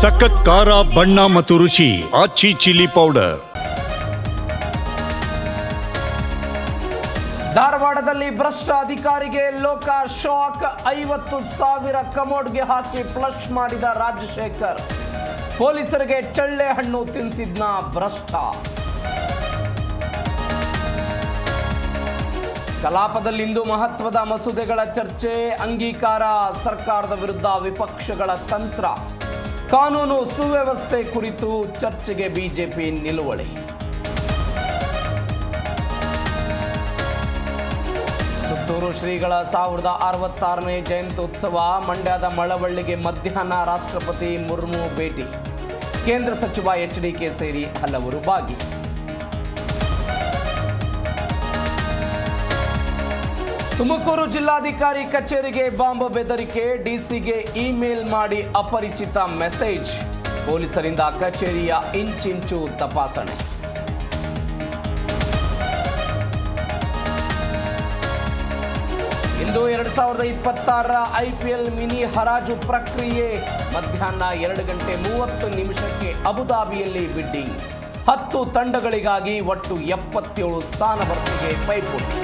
ಸಖತ್ ಖಾರ, ಬಣ್ಣ ಮತ್ತು ರುಚಿ, ಆಚಿ ಚಿಲ್ಲಿ ಪೌಡರ್. ಧಾರವಾಡದಲ್ಲಿ ಭ್ರಷ್ಟ ಅಧಿಕಾರಿಗೆ ಲೋಕ ಶಾಕ್ ಐವತ್ತು ಸಾವಿರ ಕಮೋಡ್ಗೆ ಹಾಕಿ ಫ್ಲಶ್ ಮಾಡಿದ ರಾಜಶೇಖರ್. ಪೊಲೀಸರಿಗೆ ಚಳ್ಳೆ ಹಣ್ಣು ತಿನ್ನಿಸಿದ್ನ ಭ್ರಷ್ಟ. ಕಲಾಪದಲ್ಲಿಂದು ಮಹತ್ವದ ಮಸೂದೆಗಳ ಚರ್ಚೆ, ಅಂಗೀಕಾರ, ಸರ್ಕಾರದ ವಿರುದ್ಧ ವಿಪಕ್ಷಗಳ ತಂತ್ರ. ಕಾನೂನು ಸುವ್ಯವಸ್ಥೆ ಕುರಿತು ಚರ್ಚೆಗೆ ಬಿಜೆಪಿ ನಿಲುವಳಿ. ಸುತ್ತೂರು ಶ್ರೀಗಳ ಸಾವಿರದ ಅರವತ್ತಾರನೇ ಜಯಂತ್ಯುತ್ಸವ, ಮಂಡ್ಯದ ಮಳವಳ್ಳಿಗೆ ಮಧ್ಯಾಹ್ನ ರಾಷ್ಟ್ರಪತಿ ಮುರ್ಮು ಭೇಟಿ. ಕೇಂದ್ರ ಸಚಿವ ಎಚ್ ಡಿಕೆ ಸೇರಿ ಹಲವರು ಭಾಗಿ. ತುಮಕೂರು ಜಿಲ್ಲಾಧಿಕಾರಿ ಕಚೇರಿಗೆ ಬಾಂಬ್ ಬೆದರಿಕೆ, ಡಿಸಿಗೆ ಇಮೇಲ್ ಮಾಡಿ ಅಪರಿಚಿತ ಮೆಸೇಜ್. ಪೊಲೀಸರಿಂದ ಕಚೇರಿಯ ಇಂಚಿಂಚು ತಪಾಸಣೆ. ಇಂದು ಎರಡು ಸಾವಿರದ ಇಪ್ಪತ್ತಾರರ ಐಪಿಎಲ್ ಮಿನಿ ಹರಾಜು ಪ್ರಕ್ರಿಯೆ ಮಧ್ಯಾಹ್ನ ಎರಡು ಗಂಟೆ ಮೂವತ್ತು ನಿಮಿಷಕ್ಕೆ ಅಬುದಾಬಿಯಲ್ಲಿ ಬಿಡ್ಡಿಂಗ್. ಹತ್ತು ತಂಡಗಳಿಗಾಗಿ ಒಟ್ಟು ಎಪ್ಪತ್ತೇಳು ಸ್ಥಾನ ಭರ್ತಿಗೆ ಪೈಪೋಟಿ.